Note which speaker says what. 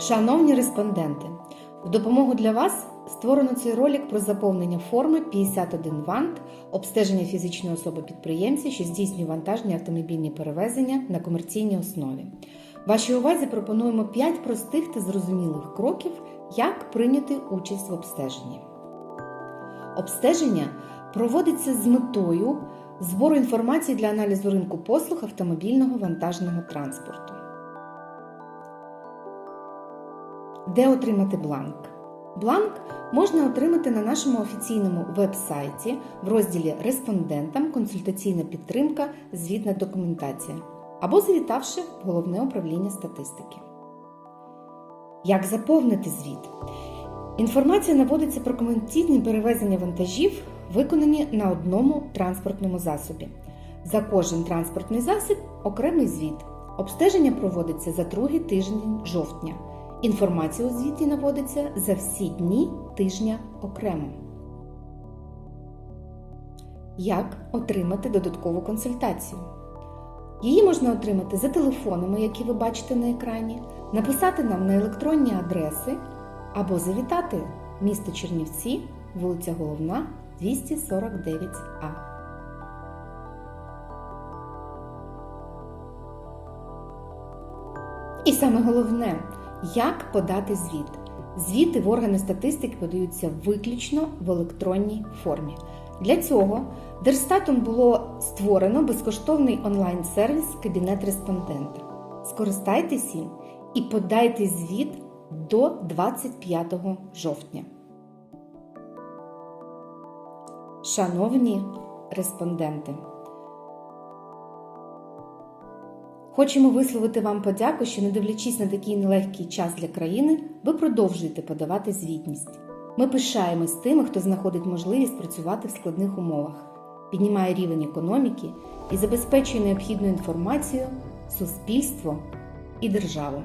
Speaker 1: Шановні респонденти, в допомогу для вас створено цей ролик про заповнення форми 51 вант обстеження фізичної особи підприємця, що здійснює вантажні автомобільні перевезення на комерційній основі. Вашій увазі пропонуємо 5 простих та зрозумілих кроків, як прийняти участь в обстеженні. Обстеження проводиться з метою збору інформації для аналізу ринку послуг автомобільного вантажного транспорту. Де отримати бланк? Бланк можна отримати на нашому офіційному веб-сайті в розділі Респондентам консультаційна підтримка, звітна документація або завітавши в головне управління статистики. Як заповнити звіт? Інформація наводиться про комерційні перевезення вантажів, виконані на одному транспортному засобі. За кожен транспортний засіб окремий звіт. Обстеження проводиться за другий тиждень жовтня. Інформація у звіті наводиться за всі дні тижня окремо. Як отримати додаткову консультацію? Її можна отримати за телефонами, які ви бачите на екрані, написати нам на електронні адреси або завітати місто Чернівці, вулиця Головна, 249А. І саме головне, як подати звіт. Звіти в органи статистики подаються виключно в електронній формі. Для цього Держстатом було створено безкоштовний онлайн-сервіс Кабінет респондента. Скористайтесь їм і подайте звіт до 25 жовтня. Шановні респонденти, хочемо висловити вам подяку, що, не дивлячись на такий нелегкий час для країни, ви продовжуєте подавати звітність. Ми пишаємось тими, хто знаходить можливість працювати в складних умовах, піднімає рівень економіки і забезпечує необхідну інформацію, суспільство і державу.